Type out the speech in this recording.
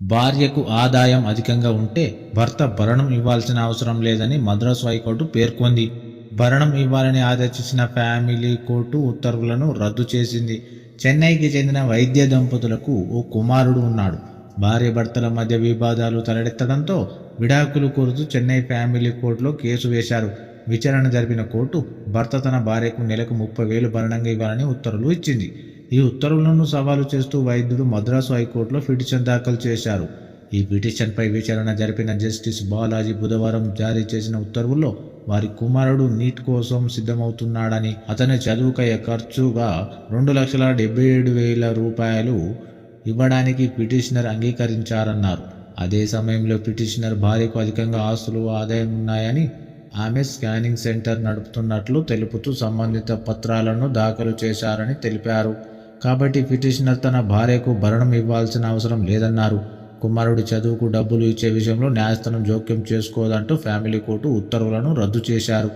భార్యకు ఆదాయం అధికంగా ఉంటే భర్త భరణం ఇవ్వాల్సిన అవసరం లేదని మద్రాసు హైకోర్టు పేర్కొంది. భరణం ఇవ్వాలని ఆదేశించిన ఫ్యామిలీ కోర్టు ఉత్తర్వులను రద్దు చేసింది. చెన్నైకి చెందిన వైద్య దంపతులకు ఓ కుమారుడు ఉన్నాడు. భార్య భర్తల మధ్య వివాదాలు తలెత్తడంతో విడాకులు కోరుతూ చెన్నై ఫ్యామిలీ కోర్టులో కేసు వేశారు. విచారణ జరిపిన కోర్టు భర్త తన భార్యకు నెలకు ముప్పై వేలు భరణంగా ఇవ్వాలని ఉత్తర్వులు ఇచ్చింది. ఈ ఉత్తర్వులను సవాలు చేస్తూ వైద్యుడు మద్రాసు హైకోర్టులో పిటిషన్ దాఖలు చేశారు. ఈ పిటిషన్పై విచారణ జరిపిన జస్టిస్ బాలాజీ బుధవారం జారీ చేసిన ఉత్తర్వుల్లో వారి కుమారుడు నీట్ కోసం సిద్ధమవుతున్నాడని అతని చదువుకయ్యే ఖర్చుగా రెండు లక్షల డెబ్బై ఏడు వేల రూపాయలు ఇవ్వడానికి పిటిషనర్ అంగీకరించారన్నారు. అదే సమయంలో పిటిషనర్ భార్యకు అధికంగా ఆస్తులు ఆదాయం ఉన్నాయని ఆమె స్కానింగ్ సెంటర్ నడుపుతున్నట్లు తెలుపుతూ సంబంధిత పత్రాలను దాఖలు చేశారని తెలిపారు. కాబట్టి పిటిషనర్ తన భార్యకు భరణం ఇవ్వాల్సిన అవసరం లేదన్నారు. కుమారుడి చదువుకు డబ్బులు ఇచ్చే విషయంలో న్యాయస్థానం జోక్యం చేసుకోదంటూ ఫ్యామిలీ కోర్టు ఉత్తర్వులను రద్దు చేశారు.